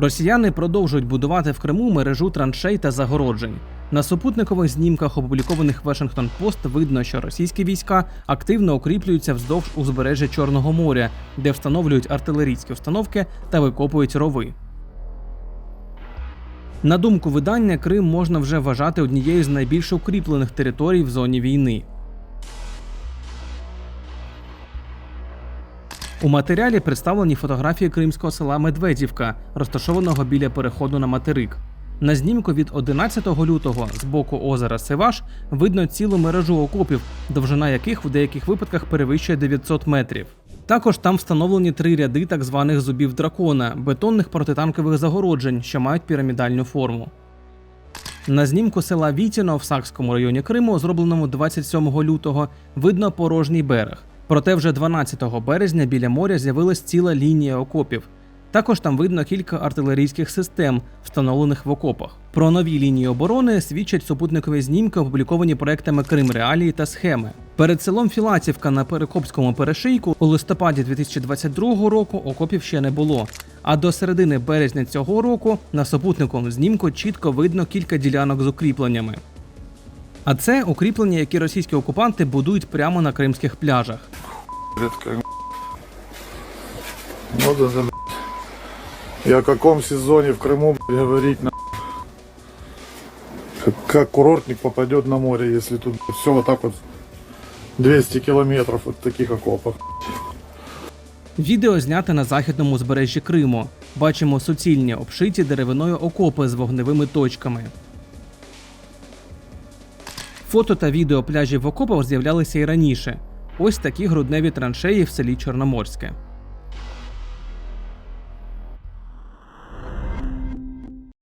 Росіяни продовжують будувати в Криму мережу траншей та загороджень. На супутникових знімках, опублікованих Washington Post, видно, що російські війська активно укріплюються вздовж узбережжя Чорного моря, де встановлюють артилерійські установки та викопують рови. На думку видання, Крим можна вже вважати однією з найбільш укріплених територій в зоні війни. У матеріалі представлені фотографії кримського села Медведівка, розташованого біля переходу на материк. На знімку від 11 лютого з боку озера Севаш видно цілу мережу окопів, довжина яких в деяких випадках перевищує 900 метрів. Також там встановлені три ряди так званих зубів дракона, бетонних протитанкових загороджень, що мають пірамідальну форму. На знімку села Вітіно в Сакському районі Криму, зробленому 27 лютого, видно порожній берег. Проте вже 12 березня біля моря з'явилась ціла лінія окопів. Також там видно кілька артилерійських систем, встановлених в окопах. Про нові лінії оборони свідчать супутникові знімки, опубліковані проектами Крим Реалії та схеми. Перед селом Філатівка на Перекопському перешийку у листопаді 2022 року окопів ще не було. А до середини березня цього року на супутниковому знімку чітко видно кілька ділянок з укріпленнями. А це укріплення, які російські окупанти будують прямо на кримських пляжах. Блядь. И о каком сезоне в Крыму говорить на как, как курортник попадет на море, если тут все вот так вот 200 километров от таких окопов. Відео зняте на західному узбережжі Криму. Бачимо суцільні обшиті деревиною окопи з вогневими точками. Фото та відео пляжів в окопах з'являлися і раніше. Ось такі грудневі траншеї в селі Чорноморське.